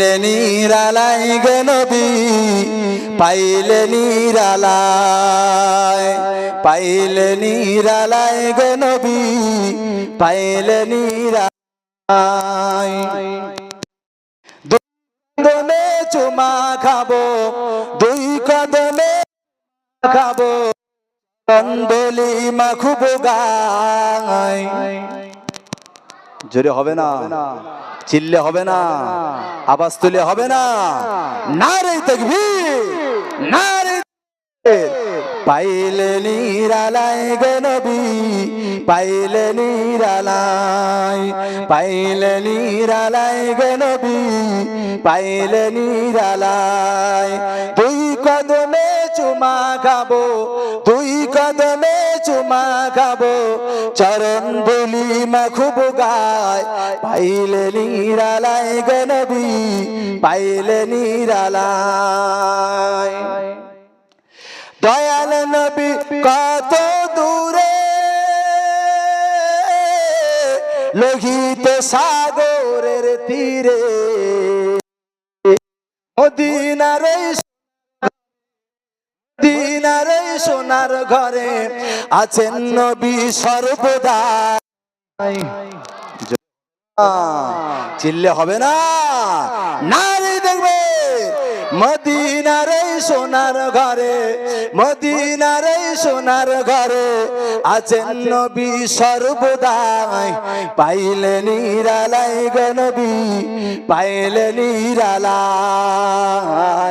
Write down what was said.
পাইলে নিরালাই গে নবী, পাইলে নিরালাই পাইলে নিরালাই গে নবী, পাইলে নিরালাই। কদমে চুমা খাব, দুই কদমে খাব কন্দলি মাখুব গাই জোরে হবে না, চিল্লে হবে না আওয়াজ তুলে হবে না। না রে তকবীর না রে পাইলে নিরালাই গে নবী, পাইলে নিরালাই পাইলে নিরালাই গে নবী, পাইলে নিরালাই দুই কদমে চুমা খাব, দুই কদমে চুমা খাব। চরণ বলি মাখুব গায়, পাইলে নিরালাই গে নবী, পাইলে নিরালাই দয়াল নবী, কত দূরে লোহিত সাগরের তীরে। মদিনার সোনার ঘরে আছেন নবী সর্বদা। চিল্লে হবে না। না রে দেখবে, মদিনার সোনার ঘরে, মদিনার সোনার ঘরে আছেন নবী সর্বদাই পাইলে নিরালাই গো নবী, পাইলে আল্লাহ